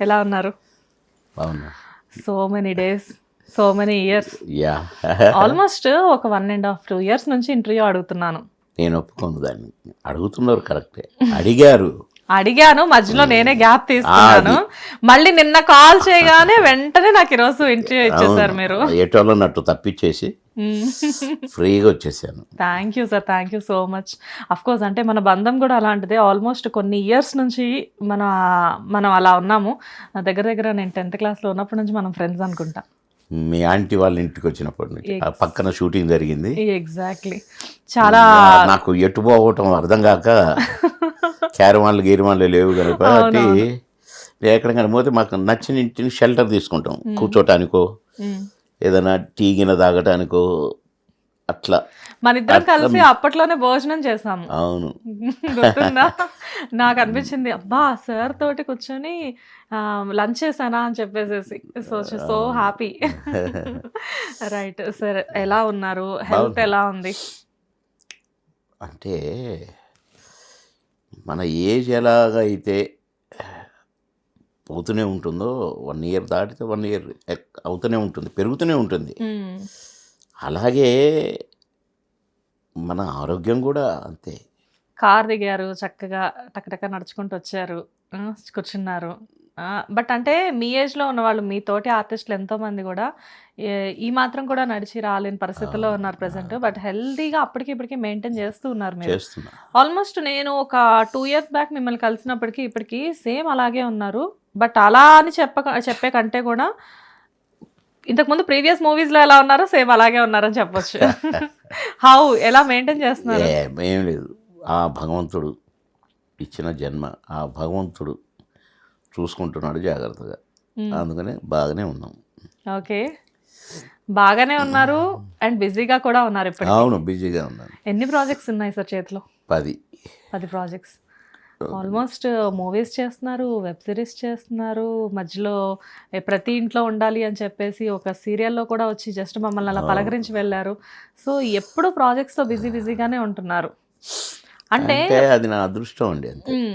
ఎలా ఉన్నారు? So many days so many years ya almost ఒక one and half two years నుంచి interview అడుగుతున్నాను. నేను ఒప్పుకోను దాన్ని. అడుగుతున్నారు కరెక్టే. అడిగారు. అడిగాను మధ్యలో నేనే గ్యాప్ తీసుకున్నాను. మళ్ళీ నిన్న కాల్ చేయగానే వెంటనే నాకు ఈరోజు ఇంటర్వ్యూ ఇచ్చేసారు మీరు. ఏటోళ్ళన్నట్టు తప్పించేసి ఫ్రీగా వచ్చేసాను. Thank you sir thank you so much of course అంటే మన బంధం కూడా అలాంటిదే. ఆల్మోస్ట్ కొన్ని ఇయర్స్ నుంచి మన మనం అలా ఉన్నాము. దగ్గర దగ్గర నేను టెన్త్ క్లాస్లో ఉన్నప్పటి నుంచి మనం ఫ్రెండ్స్ అనుకుంటా. మీ ఆంటీ వాళ్ళ ఇంటికి వచ్చినప్పటి పక్కన షూటింగ్ జరిగింది. ఎగ్జాక్ట్లీ చాలా నాకు ఎటు పోవటం అర్థం కాక క్యారవాన్లు గీరవాన్లు లేవు కనుక ఎక్కడికైనా పోతే మాకు నచ్చిన ఇంటిని షెల్టర్ తీసుకుంటాం. కూర్చోటానికో. ఏదైనా టీ గిన తాగటానికో అట్లా. మన ఇద్దరం కలిసి అప్పట్లోనే భోజనం చేసాము. అవును. గుర్తుందా? నాకు అనిపించింది అబ్బా సార్ తోటి కూర్చొని లంచ్ చేశానా అని చెప్పేసేసి. So so happy. Right sir ఎలా ఉన్నారు? హెల్త్ ఎలా ఉంది? అంటే మన ఏజ్ ఎలాగైతే పోతూనే ఉంటుందో వన్ ఇయర్ దాటితే వన్ ఇయర్ అవుతూనే ఉంటుంది పెరుగుతూనే ఉంటుంది. అలాగే మన ఆరోగ్యం కూడా అంతే. కార్ దిగారు చక్కగా టకటక నడుచుకుంటూ వచ్చారు కూర్చున్నారు. బట్ అంటే మీ ఏజ్లో ఉన్న వాళ్ళు మీ తోటి ఆర్టిస్టులు ఎంతో మంది కూడా ఏ- ఈ మాత్రం కూడా నడిచి రాలేని పరిస్థితిలో ఉన్నారు ప్రజెంట్ బట్ హెల్తీగా అప్పటికి ఇప్పటికి మెయింటైన్ చేస్తూ ఉన్నారు మీరు. చేస్తున్నా. ఆల్మోస్ట్ నేను ఒక టూ ఇయర్స్ బ్యాక్ మిమ్మల్ని కలిసినప్పటికీ ఇప్పటికి సేమ్ అలాగే ఉన్నారు. బట్ అలా అని చెప్ప చెప్పే కంటే కూడా ఇంతకుముందు ప్రీవియస్ మూవీస్లో ఎలా ఉన్నారో సేమ్ అలాగే ఉన్నారని చెప్పొచ్చు. హౌ ఎలా మెయింటైన్ చేస్తున్నారు? ఏం లేదు. ఆ భగవంతుడు ఇచ్చిన జన్మ ఆ భగవంతుడు చూసుకుంటున్నాడు జాగ్రత్తగా. అందుకనే బాగానే ఉన్నాం. ఓకే. బాగానే ఉన్నారు అండ్ బిజీగా కూడా ఉన్నారు ఇప్పుడు అవును బిజీగా ఉన్నాను ఎన్ని ప్రాజెక్ట్స్ ఉన్నాయి సార్ చేతిలో? పది. పది ప్రాజెక్ట్స్. ఆల్మోస్ట్ మూవీస్ చేస్తున్నారు వెబ్ సిరీస్ చేస్తున్నారు మధ్యలో ప్రతి ఇంట్లో ఉండాలి అని చెప్పేసి ఒక సీరియల్లో కూడా వచ్చి జస్ట్ మమ్మల్ని అలా పలకరించి వెళ్ళారు. సో ఎప్పుడు ప్రాజెక్ట్స్తో బిజీ బిజీగానే ఉంటున్నారు. అంటే అది నా అదృష్టం అండి అంతే.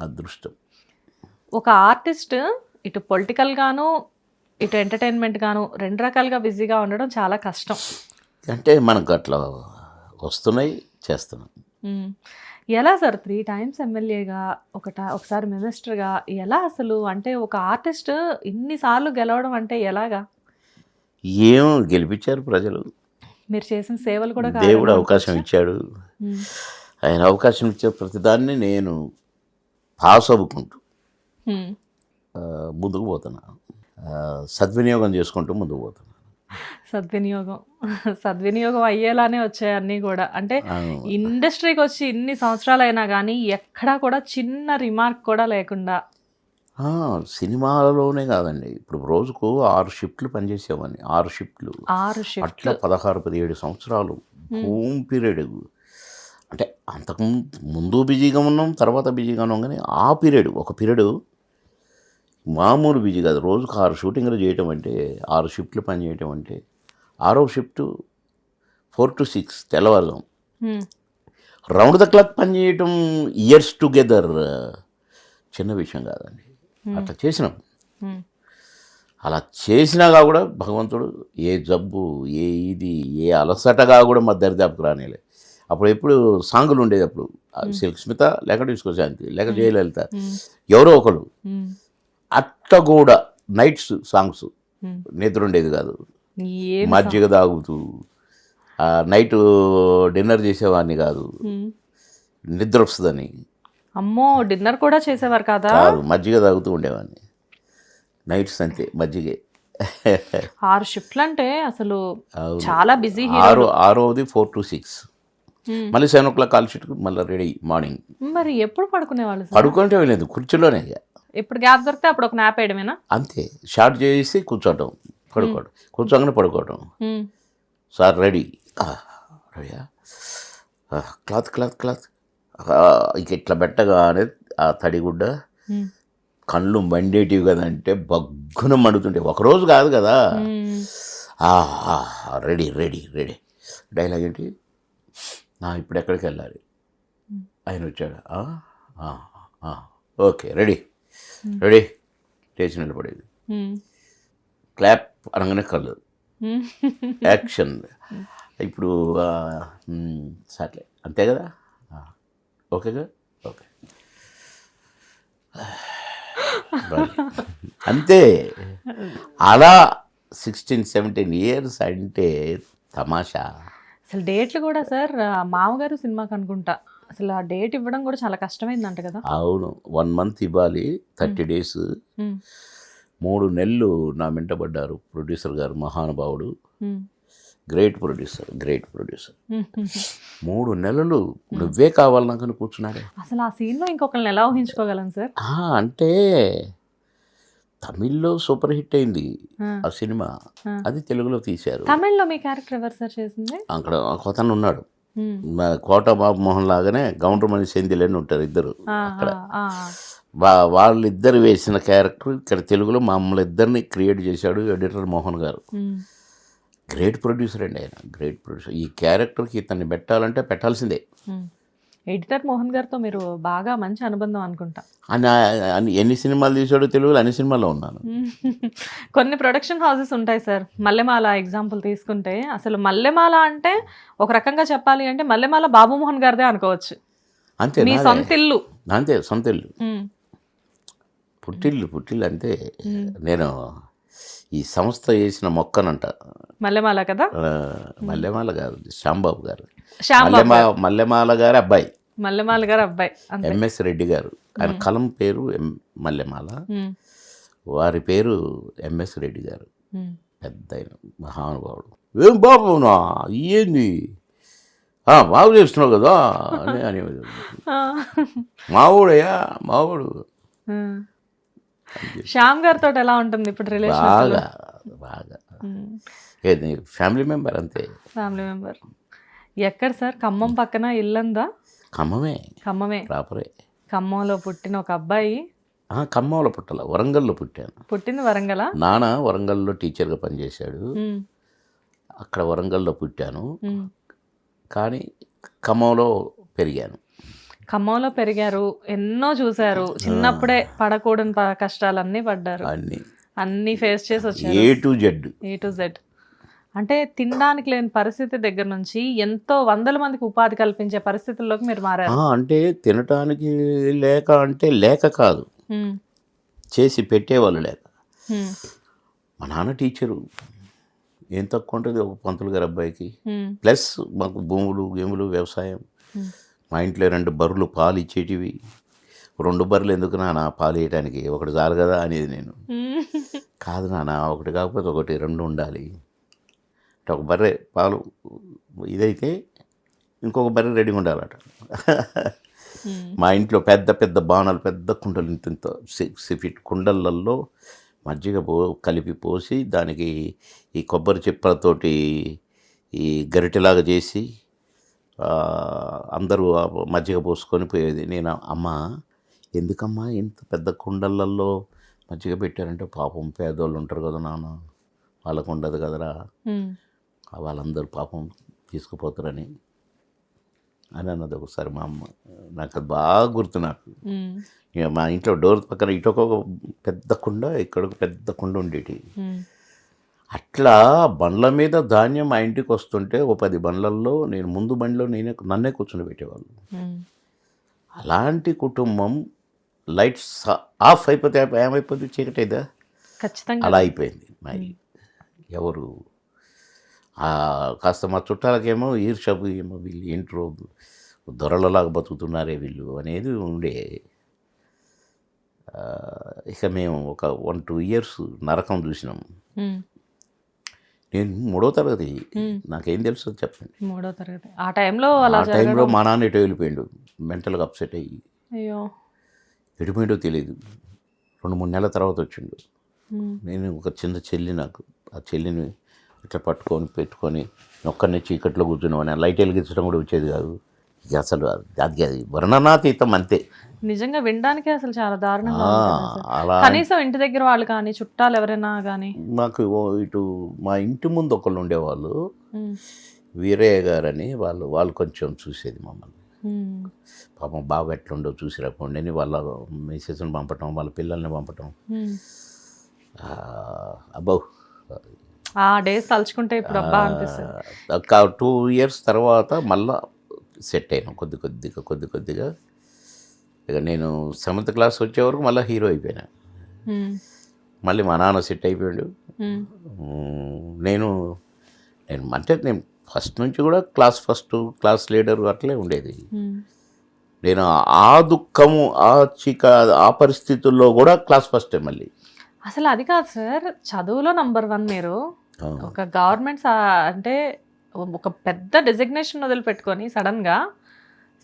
అదృష్టం. ఒక ఆర్టిస్ట్ ఇటు పొలిటికల్ గాను ఇటు ఎంటర్టైన్మెంట్ గాను రెండు రకాలుగా బిజీగా ఉండడం చాలా కష్టం. అంటే మనకు అట్లా వస్తున్నాయి చేస్తున్నాం. ఎలా సార్ త్రీ టైమ్స్ ఎమ్మెల్యేగా ఒకట ఒకసారి మినిస్టర్గా ఎలా అసలు అంటే ఒక ఆర్టిస్ట్ ఇన్నిసార్లు గెలవడం అంటే ఎలాగా? ఏం గెలిపించారు ప్రజలు? మీరు చేసిన సేవలు కూడా దేవుడు అవకాశం ఇచ్చాడు. ఆయన అవకాశం ఇచ్చే ప్రతిదాన్ని నేను పాస్ అవ్వుకుంటూ ముందుకు పోతున్నాను సద్వినియోగం చేసుకుంటూ ముందుకు పోతున్నాను సద్వినియోగం. సద్వినియోగం అయ్యేలానే వచ్చాయి అన్నీ కూడా. అంటే. ఇండస్ట్రీకి వచ్చి ఇన్ని సంవత్సరాలు అయినా కానీ ఎక్కడా కూడా చిన్న రిమార్క్ కూడా లేకుండా. సినిమాలలోనే కాదండి. ఇప్పుడు రోజుకు ఆరు షిఫ్ట్లు పనిచేసేవాడిని ఆరు షిఫ్ట్లు. ఆరు షిఫ్ట్ అట్లా పదహారు పదిహేడు సంవత్సరాలు. హోమ్. పీరియడ్. అంటే అంతకు ముందు- ముందు బిజీగా ఉన్నాం తర్వాత బిజీగా ఉన్నాం కానీ ఆ పీరియడ్ ఒక పీరియడ్ మామూలు బిజీ కాదు. రోజుకు ఆరు షూటింగ్లు చేయటం అంటే ఆరు షిఫ్ట్లు పని చేయటం అంటే ఆరో షిఫ్ట్ ఫోర్ టు సిక్స్ తెల్లవారుదాం. రౌండ్ ద క్లాక్ పని చేయటం ఇయర్స్ టుగెదర్ చిన్న విషయం కాదండి. అట్లా చేసినాం. అలా చేసినాగా కూడా భగవంతుడు ఏ జబ్బు ఏ ఇది ఏ అలసటగా కూడా మా దరిదాపుకు రానిలే. అప్పుడు ఎప్పుడు సాంగులు ఉండేది అప్పుడు. సిల్క్ స్మిత లేక డిస్కో శాంతి లేక జయలలిత. ఎవరో ఒకరు. అట్ట కూడా నైట్స్ సాంగ్స్. నిద్ర ఉండేది కాదు. మజ్జిగ తాగుతూ నైట్ డిన్నర్ చేసేవాడిని కాదు. నిద్ర వస్తుందని అమ్మో డిన్నర్ కూడా చేసేవారు కదా? కాదు మజ్జిగ తాగుతూ ఉండేవాడిని. నైట్స్ అంతే మజ్జిగే. ఆరు షిఫ్ట్లు అంటే అసలు. చాలా బిజీ ఆరు ఆరోది ఫోర్ టు సిక్స్. మళ్ళీ సెవెన్ ఓ క్లాక్ కాల్ షీట్కి మళ్ళీ రెడీ మార్నింగ్. మరి ఎప్పుడు పడుకునేవాళ్ళు పడుకుంటే వెళ్ళలేదు కుర్చీలోనే. ఎప్పుడు గ్యాప్ దొరికితే అప్పుడు ఒక నాప్ వేయడమేనా? అంతే. షార్ట్ చేసి కూర్చోవటం పడుకోవడం కూర్చోగానే పడుకోవటం. మ్మ్. Sir ready. రెడీయా క్లాత్ క్లాత్ క్లాత్. ఇక ఇట్లా పెట్టగానే ఆ తడిగుడ్డ. కళ్ళు మండేటివి కదంటే బగ్గున మండుతుంటే ఒకరోజు కాదు కదా. Ready ready ready. డైలాగ్ ఏంటి? నా ఇప్పుడు ఎక్కడికి వెళ్ళాలి? ఆయన వచ్చాడు? "ఆ? ఆ, ఆ, ఓకే రెడీ. రెడీ? లేచి నిలబడేది. క్లాప్ అనగానే కళ్ళు. యాక్షన్. ఇప్పుడు ఆ, సర్లే అంతే కదా? ఓకేగా ఓకే అంతే. అలా సిక్స్టీన్ సెవెంటీన్ ఇయర్స్ అంటే తమాషా. అసలు డేట్లు కూడా సార్ మామగారు సినిమాకి అనుకుంటా. అసలు ఆ డేట్ ఇవ్వడం కూడా చాలా కష్టమైందంట కదా. అవును. వన్ మంత్ ఇవ్వాలి థర్టీ డేస్. మూడు నెలలు నా వెంటబడ్డారు ప్రొడ్యూసర్ గారు మహానుభావుడు. Great producer great producer. మూడు నెలలు నువ్వే కావాలి నాకు కూర్చున్నాడే అసలు ఆ సీన్లో ఇంకొకరిని ఎలా ఊహించుకోగలం సార్? అంటే తమిళ్ళో సూపర్ హిట్ అయింది ఆ. సినిమా. అది తెలుగులో తీశారు. తమిళ్ళో మీ క్యారెక్టర్ ఎవరు సార్ చేసింది? అక్కడ ఒక అతను ఉన్నాడు. కోట బాబు మోహన్ లాగానే గౌండ్రమణి సెందిలని ఉంటారు ఇద్దరు అక్కడ. వాళ్ళిద్దరు వేసిన క్యారెక్టర్ ఇక్కడ తెలుగులో మమ్మల్ని ఇద్దరిని క్రియేట్ చేశాడు ఎడిటర్ మోహన్ గారు. గ్రేట్ ప్రొడ్యూసర్ అండి ఆయన. Great producer. ఈ క్యారెక్టర్కి ఇతన్ని పెట్టాలంటే పెట్టాల్సిందే. ఎడిటర్ మోహన్ గారితో మీరు బాగా మంచి అనుబంధం అనుకుంటా. ఎన్ని సినిమాలు తీశాడో తెలుగులో అన్ని సినిమాల్లో ఉన్నాను. కొన్ని ప్రొడక్షన్ హౌసెస్ ఉంటాయి సార్. మల్లెమాల ఎగ్జాంపుల్ తీసుకుంటే అసలు మల్లెమాల అంటే ఒక రకంగా చెప్పాలి అంటే మల్లెమాల బాబుమోహన్ గారిదే అనుకోవచ్చు. అంతే మీ. సొంత ఇల్లు. అంతే సొంత ఇల్లు. పుట్టిల్లు పుట్టిల్లు అంతే నేను ఈ సంస్థ చేసిన మొక్కనంట. మల్లెమాల కదా? మల్లెమాల గారు శ్యాంబాబు గారు. శ్యామ్ మల్లెమా మల్లెమాల గారి అబ్బాయి. మల్లెమాల గారు అబ్బాయి ఎంఎస్ రెడ్డి గారు. ఆయన కలం పేరు మల్లెమాల. వారి పేరు ఎంఎస్ రెడ్డి గారు. పెద్ద మహానుభావుడు. ఏం బాబునా ఏంది? ఆ, బాగు చేస్తున్నావు కదా అని అనేవాడు. మావుడయ్యా మావుడు. శ్యామ్ గారితో ఎలా ఉంటుంది ఇప్పుడు రిలేషన్ బాగా బాగా. ఏది ఫ్యామిలీ మెంబర్ అంతే. Family member. ఎక్కడ సార్? ఖమ్మం పక్కన ఇల్లందా? ఖమ్మమే. ఖమ్మమే. ప్రాపరే ఖమ్మంలో పుట్టిన ఒక అబ్బాయి. ఖమ్మంలో పుట్టాల. వరంగల్లో పుట్టాను. పుట్టింది వరంగల? నాన్న వరంగల్లో టీచర్గా పనిచేశాడు. అక్కడ వరంగల్లో పుట్టాను. కానీ ఖమ్మంలో పెరిగాను. ఖమ్మంలో పెరిగారు. ఎన్నో చూశారు. చిన్నప్పుడే పడకూడని కష్టాలన్నీ పడ్డారు. అన్నీ. అన్ని ఫేస్ చేసి వచ్చారు. A to Z. A to Z. అంటే తినడానికి లేని పరిస్థితి దగ్గర నుంచి ఎంతో వందల మందికి ఉపాధి కల్పించే పరిస్థితుల్లోకి మీరు మారారు. అంటే తినటానికి లేక అంటే లేక కాదు. చేసి పెట్టేవాళ్ళు లేక. మా నాన్న టీచరు. ఏం తక్కువ ఉంటుంది ఒక పంతులు గారి అబ్బాయికి. ప్లస్ మాకు భూములు గేములు వ్యవసాయం. మా ఇంట్లో రెండు బర్రెలు పాలు ఇచ్చేటివి. రెండు బర్రెలు ఎందుకు నాన్న పాలు వేయడానికి ఒకటి చాలు కదా అనేది నేను. కాదు నాన్న ఒకటి కాకపోతే ఒకటి రెండు ఉండాలి. అంటే ఒక బర్రె పాలు ఇదైతే ఇంకొక బర్రె రెడీగా ఉండాలట. మా ఇంట్లో పెద్ద పెద్ద బాణాలు పెద్ద కుండలు ఇంత ఇంత సిక్స్ కుండలల్లో మజ్జిగ పో కలిపి పోసి దానికి ఈ కొబ్బరి చిప్పలతోటి ఈ గరిటెలాగా చేసి అందరూ మజ్జిగ పోసుకొని పోయేది. నేను అమ్మ ఎందుకమ్మా ఇంత పెద్ద కుండలల్లో మజ్జిగ పెట్టారంటే పాపం పేదోళ్ళు ఉంటారు కదా నాన్న. వాళ్ళకు ఉండదు కదరా. వాళ్ళందరూ పాపం తీసుకుపోతారని అని అన్నది ఒకసారి మా అమ్మ. నాకు అది బాగా గుర్తు నాకు. ఇక మా ఇంట్లో డోర్ పక్కన ఇటు ఒక పెద్ద కుండ ఇక్కడ ఒక పెద్ద కుండ ఉండేటి. అట్లా బండ్ల మీద ధాన్యం మా ఇంటికి వస్తుంటే ఒక పది బండ్లల్లో నేను ముందు బండిలో నేనే నన్నే కూర్చొని పెట్టేవాళ్ళు. అలాంటి కుటుంబం లైట్స్ ఆఫ్ అయిపోతే ఏమైపోతుంది చీకటి అయిదా ఖచ్చితంగా. అలా అయిపోయింది మరి. ఎవరు కాస్త మా చుట్టాలకేమో ఈర్షపు ఏమో వీళ్ళు ఏంట్రో దొరలలాగా బతుకుతున్నారే వీళ్ళు అనేది ఉండే. ఇక మేము ఒక వన్ టూ ఇయర్స్ నరకం చూసినాం. నేను మూడో తరగతి. నాకేం తెలుసు చెప్పండి. మూడో తరగతి. ఆ టైంలో ఆ టైంలో మా నాన్న ఎటో వెళ్ళిపోయాడు? మెంటల్గా అప్సెట్ అయ్యి. అయ్యో. ఎడిపోయిండో తెలియదు రెండు మూడు నెలల తర్వాత వచ్చిండు. నేను ఒక చిన్న చెల్లి నాకు. ఆ చెల్లిని ఇట్లా పట్టుకొని పెట్టుకొని ఒక్కరిని చీకట్లో కూర్చున్నామని లైట్ వెలిగించడం కూడా వచ్చేది కాదు. అసలు అది వర్ణనాతీతం అంతే. నిజంగా వినడానికే అసలు చాలా దారుణంగా. అలా కనీసం ఇంటి దగ్గర వాళ్ళు కానీ చుట్టాలు ఎవరైనా కానీ. మాకు ఇటు మా ఇంటి ముందు ఒకళ్ళు ఉండేవాళ్ళు. వీరయ్య గారని వాళ్ళు వాళ్ళు కొంచెం చూసేది మమ్మల్ని. పాపం బాగా ఎట్లుండో చూసి రాకుండా వాళ్ళ మిసెస్ని పంపటం వాళ్ళ పిల్లల్ని పంపటం. అబ్బో ఆ డేస్ తలుచుకుంటే ఇప్పుడు అబ్బా అనిపిస్తుంది. ఒక టూ ఇయర్స్ తర్వాత మళ్ళా సెట్ అయినాం కొద్ది కొద్దిగా కొద్ది కొద్దిగా. ఇక నేను సెవెంత్ క్లాస్ వచ్చే వరకు మళ్ళీ హీరో అయిపోయినా. మళ్ళీ మా నాన్న సెట్ అయిపోయాడు. నేను నేను అంటే నేను ఫస్ట్ నుంచి కూడా క్లాస్ ఫస్ట్ క్లాస్ లీడర్ అట్లే ఉండేది. నేను ఆ దుఃఖము ఆ చిక ఆ పరిస్థితుల్లో కూడా క్లాస్ ఫస్టే మళ్ళీ. అసలు అది కాదు సార్ చదువులో నంబర్ వన్ మీరు. ఒక గవర్నమెంట్ అంటే ఒక పెద్ద డెసిగ్నేషన్ వదిలిపెట్టుకొని సడన్గా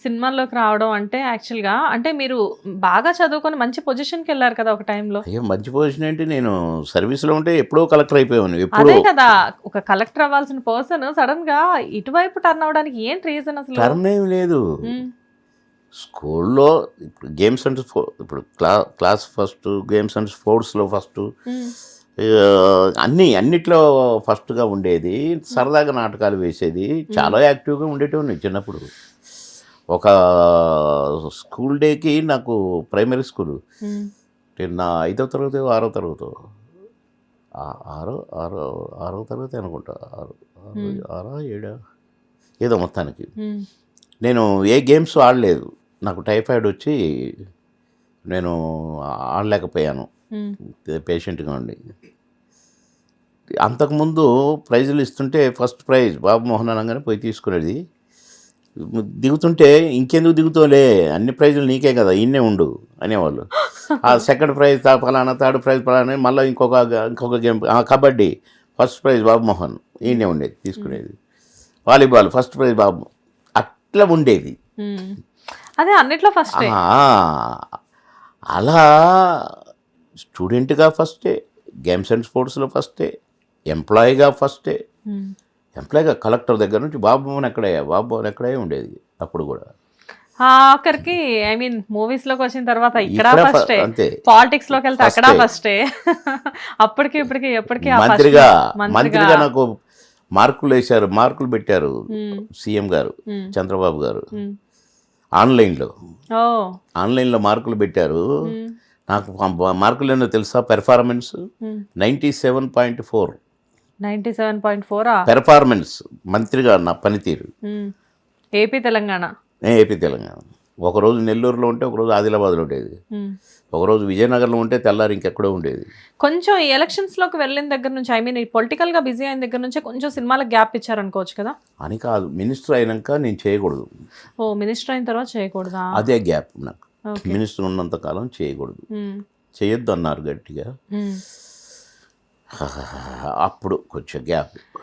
సినిమాల్లోకి రావడం అంటే యాక్చువల్గా అంటే మీరు బాగా చదువుకొని మంచి పొజిషన్కి వెళ్ళారు కదా ఒక టైంలో మంచి పొజిషన్ ఏంటి? నేను సర్వీస్లో ఉంటే ఎప్పుడో కలెక్టర్ అయిపోయాను అదే కదా ఒక కలెక్టర్ అవ్వాల్సిన పర్సన్ సడన్గా ఇటువైపు టర్న్ అవడానికి ఏంటి రీజన్ అసలు? టర్న్ ఏం లేదు. స్కూల్లో ఇప్పుడు గేమ్స్ అండ్ ఇప్పుడు క్లా క్లాస్ ఫస్ట్ గేమ్స్ అండ్ స్పోర్ట్స్లో ఫస్ట్ అన్నీ అన్నిట్లో ఫస్ట్గా ఉండేది సరదాగా నాటకాలు వేసేది. చాలా యాక్టివ్గా ఉండేటోని చిన్నప్పుడు. ఒక స్కూల్ డేకి నాకు ప్రైమరీ స్కూల్. ఉమ్, నేను నా ఐదో తరగతి ఆరో తరగతి. ఆరో ఆరో ఆరో తరగతి అనుకుంటా. ఆరు ఆరు ఆరో ఏడో ఏదో మొత్తానికి. ఉమ్, నేను ఏ గేమ్స్ ఆడలేదు. నాకు టైఫాయిడ్ వచ్చి నేను ఆడలేకపోయాను. పేషెంట్గా ఉండి. అంతకుముందు ప్రైజులు ఇస్తుంటే ఫస్ట్ ప్రైజ్ బాబు మోహన్ అనగానే పోయి తీసుకునేది. దిగుతుంటే ఇంకెందుకు దిగుతావులే అన్ని ప్రైజులు నీకే కదా ఇన్నే ఉండు అనేవాళ్ళు. ఆ సెకండ్ ప్రైజ్ ఫలానా థర్డ్ ప్రైజ్ ఫలానా మళ్ళీ ఇంకొక ఇంకొక game kabaddi first prize Babu Mohan ఈయనే ఉండేది తీసుకునేది. వాలీబాల్ ఫస్ట్ ప్రైజ్ బాబు అట్లా ఉండేది. అదే అన్నిట్లో ఫస్ట్. అలా స్టూడెంట్గా ఫస్టే గేమ్స్ అండ్ స్పోర్ట్స్లో ఫస్టే ఎంప్లాయీగా ఫస్టే. ఎంప్లాయీగా కలెక్టర్ దగ్గర నుంచి బాబు భవన్ ఎక్కడే బాబు భవన్ ఎక్కడే ఉండేది అప్పుడు కూడా. ఆఖరికి ఐ మీన్ మూవీస్లోకి వచ్చిన తర్వాత ఇక్కడ ఫస్టే. పాలిటిక్స్లోకి వెళ్తే అక్కడ. ఫస్టే. అప్పటికి ఇప్పటికి ఎప్పటికీ మంత్రిగా మంత్రిగా నాకు మార్కులు వేశారు మార్కులు పెట్టారు ఉమ్, సీఎం గారు ఉమ్, చంద్రబాబు గారు. ఆన్లైన్లో. ఆన్లైన్లో మార్కులు పెట్టారు. నాకు మార్కులు ఏంటో తెలుసా? Performance. Ninety seven point four ninety seven point ఫోరా performance మంత్రిగా నా పనితీరు. ఏపీ తెలంగాణ? ఏపీ తెలంగాణ. ఒకరోజు నెల్లూరులో ఉంటే ఒకరోజు ఆదిలాబాద్లో ఉండేది. ఒకరోజు విజయనగరంలో ఉంటే తెల్లారి ఇంకెక్కడో ఉండేది. కొంచెం ఈ ఎలక్షన్స్లోకి వెళ్ళిన దగ్గర నుంచి ఐ మీన్ ఈ పొలిటికల్గా బిజీ అయిన దగ్గర నుంచి కొంచెం సినిమాలకు గ్యాప్ ఇచ్చారనుకోవచ్చు కదా? అని కాదు. మినిస్టర్ అయినాక నేను చేయకూడదు. ఓ మినిస్టర్ అయిన తర్వాత చేయకూడదా? అదే గ్యాప్ నాకు. మినిస్టర్ ఉన్నంత కాలం చేయకూడదు. చేయొద్దు అన్నారు గట్టిగా. అప్పుడు కొంచెం గ్యాప్.